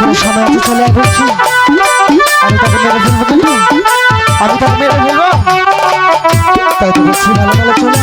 এখনও সময় আছে, চলে এগোচ্ছি। আমি তাকে মেরে ফেলব কিন্তু। আমি তাকে মেরে ফেলব। তাই তো বলছি ভালো চলে।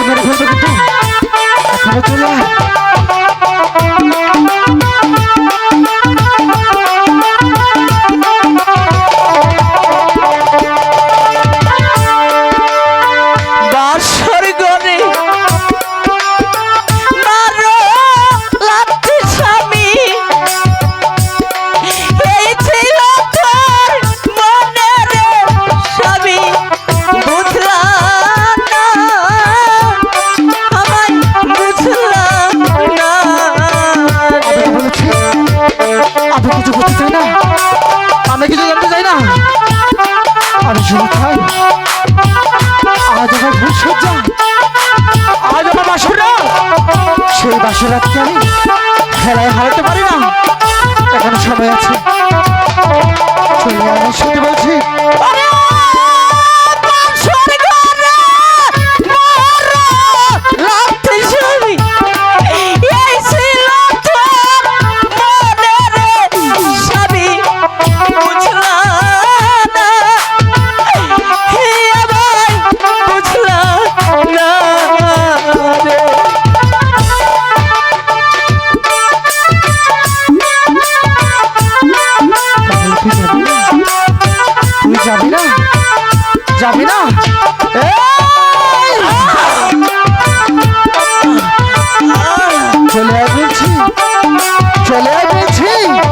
আপনারা করতে চাই না। আমরা কিছু জানতে চাই না। আরে শুরু খাই আজ আমার ভুল সজ্জা। আজ আমার বাসুরা সেই বাসুরাতকে আমি খেলায় হারাতে পারি না। এখন সময় আছে। দিচ্ছি না।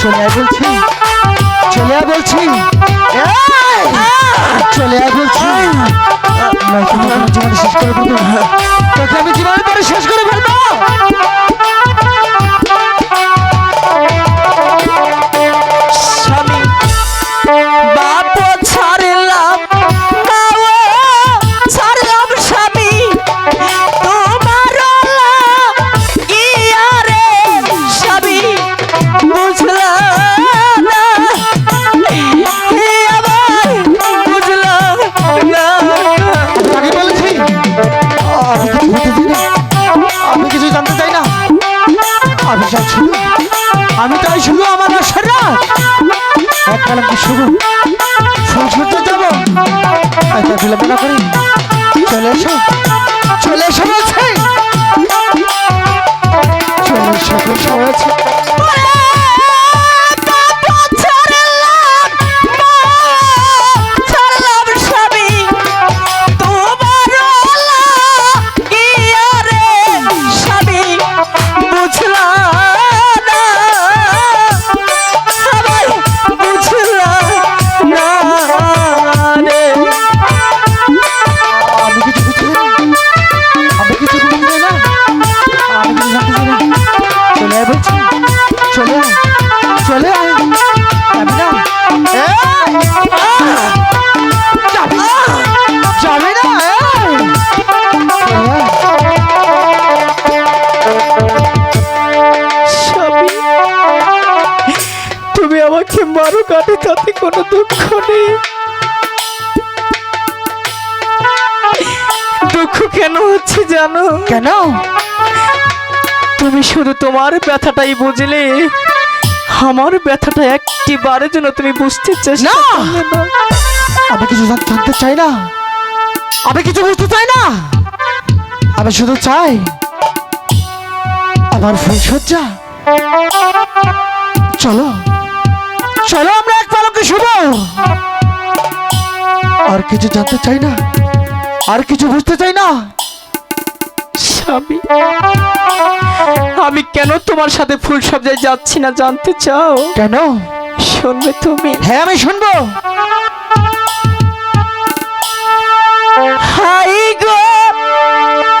চলে বলছি। জীবনে শেষ করে ফেলব তোকে আমি জীবন পরে শেষ করে ফেলব ফুল ছুটতে যাব আচ্ছা বিলম্ব না করি। মারো কাটে তাতে কোনো দুঃখ নেই। দুঃখ কেন হচ্ছে জানো? কেন? তুমি শুধু তোমার ব্যথাটাই বুঝলে। আমার ব্যথাটা একটি বারের জন্য তুমি বুঝতে চেষ্টা না! আমি কিছু জানতে চাই না। আমি কিছু বুঝতে চাই না। আমি শুধু চাই আমার ফুল সজ্জা। চলো। চলো আমরা এক পালকে শুভ আর কিছু জানতে চাই না? আর কিছু বুঝতে চাই না? স্বামী আমি কেন তোমার সাথে ফুল সবজায় যাচ্ছি না জানতে চাও? কেন? শুনবে তুমি। হ্যাঁ আমি শুনব।